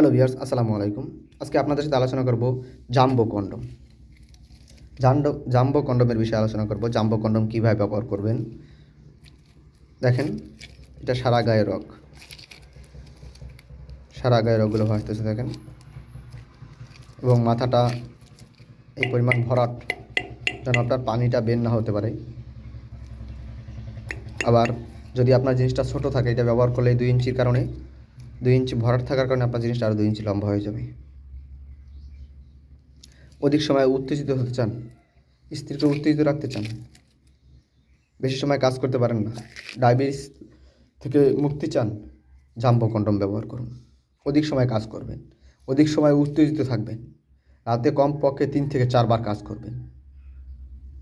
Hello viewers আসসালামু আলাইকুম। আজকে আপনাদের সাথে আলোচনা করব জাম্বো কন্ডম। জাম্বো জাম্বো কন্ডমের বিষয়ে আলোচনা করব। জাম্বো কন্ডম কীভাবে ব্যবহার করবেন? দেখেন, এটা সারা গায়ে রগ। সারা গায়ে রগগুলো ভাসতেছে, দেখেন। এবং মাথাটা এই পরিমাণ ভরাট যেন আপনার পানিটা বের না হতে পারে। আবার যদি আপনার জিনিসটা ছোট থাকে, এটা ব্যবহার করলে দুই ইঞ্চির কারণে দুই ইঞ্চি ভরাট থাকার কারণে আপনার জিনিসটা আরও দুই ইঞ্চি লম্বা হয়ে যাবে। অধিক সময় উত্তেজিত হতে চান, স্ত্রীকে উত্তেজিত রাখতে চান, বেশি সময় কাজ করতে পারেন না, ডায়াবেটিস থেকে মুক্তি চান, জাম্বো কন্ডম ব্যবহার করুন, অধিক সময় কাজ করবেন, অধিক সময় উত্তেজিত থাকবেন, রাতে কম পক্ষে তিন থেকে চারবার কাজ করবেন,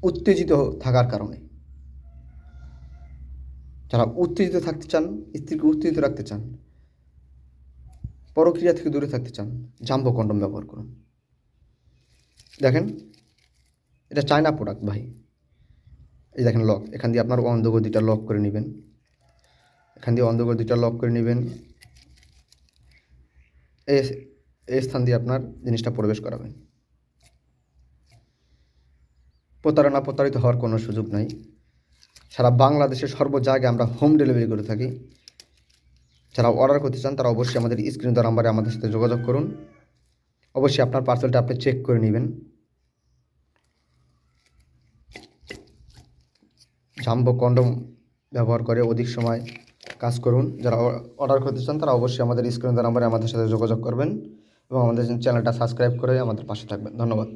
উত্তেজিত থাকার কারণে। যারা উত্তেজিত থাকতে চান, স্ত্রীকে উত্তেজিত রাখতে চান পরক্রিয়া থেকে দূরে থাকতে চান, জাম্বো কন্ডম ব্যবহার করুন। দেখেন, এটা চায়না প্রোডাক্ট ভাই। এই দেখেন লক এখান দিয়ে আপনার অন্ধগতিটা লক করে নেবেন। এখান দিয়ে অন্ধগতিটা লক করে নেবেন। এই স্থান দিয়ে আপনার জিনিসটা প্রবেশ করাবেন। প্রতারণা প্রতারিত হওয়ার কোনো সুযোগ নাই। সারা বাংলাদেশের সর্ব জায়গায় আমরা হোম ডেলিভারি করে থাকি। যারা অর্ডার করতে চান, তারা অবশ্যই আমাদের স্ক্রিন দেওয়া নাম্বারে আমাদের সাথে যোগাযোগ করুন। অবশ্যই আপনার পার্সেলটা আপনি চেক করে নেবেন। জাম্বো কন্ডম ব্যবহার করে অধিক সময় কাজ করুন। যারা অর্ডার করতে চান, তারা অবশ্যই আমাদের স্ক্রিন দেওয়া নাম্বারে আমাদের সাথে যোগাযোগ করবেন এবং আমাদের চ্যানেলটা সাবস্ক্রাইব করে আমাদের পাশে থাকবেন। ধন্যবাদ।